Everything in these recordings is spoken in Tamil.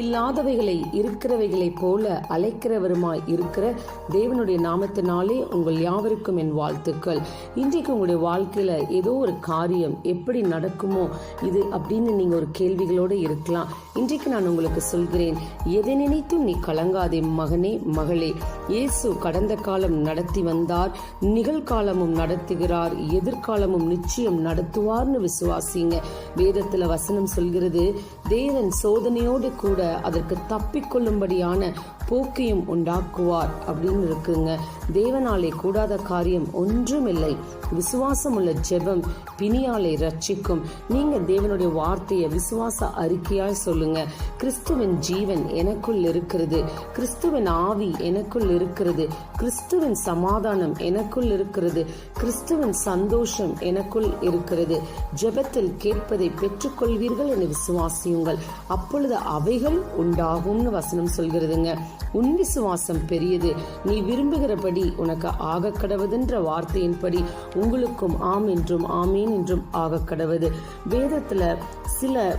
இல்லாதவைகளை இருக்கிறவைகளைப் போல அழைக்கிறவருமாய் இருக்கிற தேவனுடைய நாமத்தினாலே உங்கள் யாவருக்கும் என் வாழ்த்துக்கள். இன்றைக்கு உங்களுடைய வாழ்க்கையில ஏதோ ஒரு காரியம் எப்படி நடக்குமோ இது அப்படின்னு நீங்க ஒரு கேள்விகளோடு இருக்கலாம். இன்றைக்கு நான் உங்களுக்கு சொல்கிறேன் எதை நினைத்தும் நீ கலங்காதே மகனே மகளே. இயேசு கடந்த காலம் நடத்தி வந்தார் நிகழ்காலமும் நடத்துகிறார் எதிர்காலமும் நிச்சயம் நடத்துவார்னு விசுவாசிங்க. வேதத்துல வசனம் சொல்கிறது தேவன் சோதனையோடு கூட அதற்கு தப்பிக்கொள்ளும்படியான போக்கையும் உண்டாக்குவார் அப்படின்னு இருக்குங்க. தேவனாலே கூடாத காரியம் ஒன்றுமில்லை. விசுவாசம் உள்ள ஜெபம் பிணியாலை ரட்சிக்கும் நீங்க தேவனுடைய வார்த்தையை விசுவாச அறிக்கையாய் சொல்லுங்க. கிறிஸ்துவின் ஜீவன் எனக்குள் இருக்கிறது. கிறிஸ்துவின் ஆவி எனக்குள் இருக்கிறது. கிறிஸ்துவின் சமாதானம் எனக்குள் இருக்கிறது. கிறிஸ்துவின் சந்தோஷம் எனக்குள் இருக்கிறது. ஜெபத்தில் கேட்பதை பெற்றுக்கொள்வீர்கள் என விசுவாசியுங்கள். அப்பொழுது அவைகள் உண்டாகும்னு வசனம் சொல்கிறதுங்க. உன் விசுவாசம் பெரியது. நீ விரும்புகிறபடி உனக்கு ஆக கடவுதுன்ற வார்த்தையின்படி உங்களுக்கும் ஆம் என்றும் ஆமீன் என்றும் ஆக கடவுது. வேதத்துல சில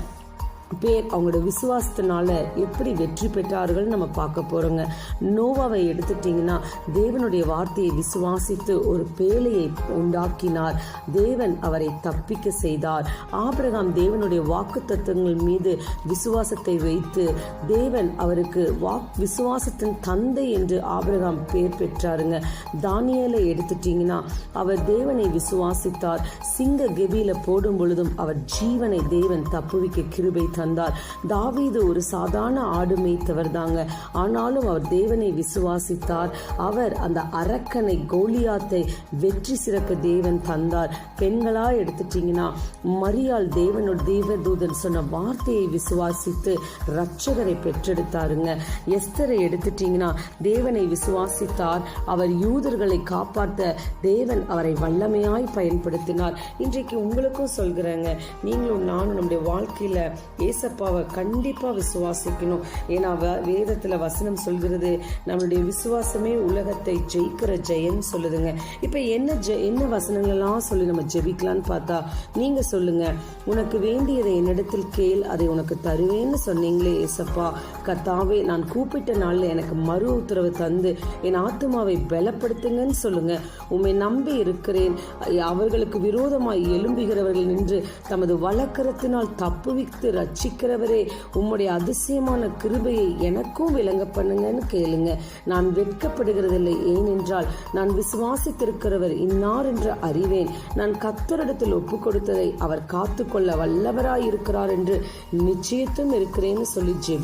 பேர் அவங்களோட விசுவாசத்தினால எப்படி வெற்றி பெற்றார்கள் நம்ம பார்க்க போறோங்க. நோவாவை எடுத்துட்டீங்கன்னா தேவனுடைய வார்த்தையை விசுவாசித்து ஒரு பேழையை உண்டாக்கினார். தேவன் அவரை தப்பிக்க செய்தார். ஆபிரகாம் தேவனுடைய வாக்கு தத்துவங்கள் மீது விசுவாசத்தை வைத்து தேவன் அவருக்கு வாக் விசுவாசத்தின் தந்தை என்று ஆபிரகாம் பேர் பெற்றாருங்க. தானியலை எடுத்துட்டீங்கன்னா அவர் தேவனை விசுவாசித்தார். சிங்க கெபியில போடும் பொழுதும் அவர் ஜீவனை தேவன் தப்புவிக்க கிருபை தந்தார். தாவீது ஒரு சாதாரண ஆடு மேய்த்தவர் தாங்க. ஆனாலும் அவர் தேவனை விசுவாசித்தார். அவர் அந்த அரக்கனை கோலியாத்தை வெற்றி சிறக்க தேவன் தந்தார். பெண்களா எடுத்துட்டீங்கன்னா மரியாள் தேவனோட தேவதூதன் சொன்ன வார்த்தையை விசுவாசித்து ரட்சகரை பெற்றெடுத்தாருங்க. எஸ்தரை எடுத்துட்டீங்கன்னா தேவனை விசுவாசித்தார். அவர் யூதர்களை காப்பாற்ற தேவன் அவரை வல்லமையாய் பயன்படுத்தினார். இன்றைக்கு உங்களுக்கும் சொல்கிறேங்க. நீங்களும் நானும் நம்முடைய வாழ்க்கையில ஏசப்பாவை கண்டிப்பாக விசுவாசிக்கணும். ஏன்னா வ- வசனம் சொல்கிறது நம்மளுடைய விசுவாசமே உலகத்தை ஜெயிக்கிற ஜெயன் சொல்லுதுங்க. இப்போ என்ன ஜெ என்ன வசனங்கள்லாம் சொல்லி நம்ம ஜெபிக்கலான்னு பார்த்தா நீங்கள் சொல்லுங்க உனக்கு வேண்டியதை என்னிடத்தில் கேள் அதை உனக்கு தருவேன்னு சொன்னீங்களே ஏசப்பா. கத்தாவே நான் கூப்பிட்ட நாளில் எனக்கு மறு உத்தரவு தந்து என் ஆத்துமாவை பலப்படுத்துங்கன்னு சொல்லுங்க. உம்மை நம்பி இருக்கிறேன். அவர்களுக்கு விரோதமாய் எழும்புகிறவர்கள் நின்று தமது வழக்கரத்தினால் தப்புவித்து ரட்சிக்கிறவரே உம்முடைய அதிசயமான கிருபையை எனக்கும் விளங்க பண்ணுங்கன்னு கேளுங்க. நான் வெட்கப்படுகிறதில்லை ஏனென்றால் நான் விசுவாசித்திருக்கிறவர் இன்னார் என்று அறிவேன். நான் கத்தரிடத்தில் ஒப்பு கொடுத்ததை அவர் காத்துக்கொள்ள வல்லவராய் இருக்கிறார் என்று நிச்சயத்தும் இருக்கிறேன்னு சொல்லி ஜெபி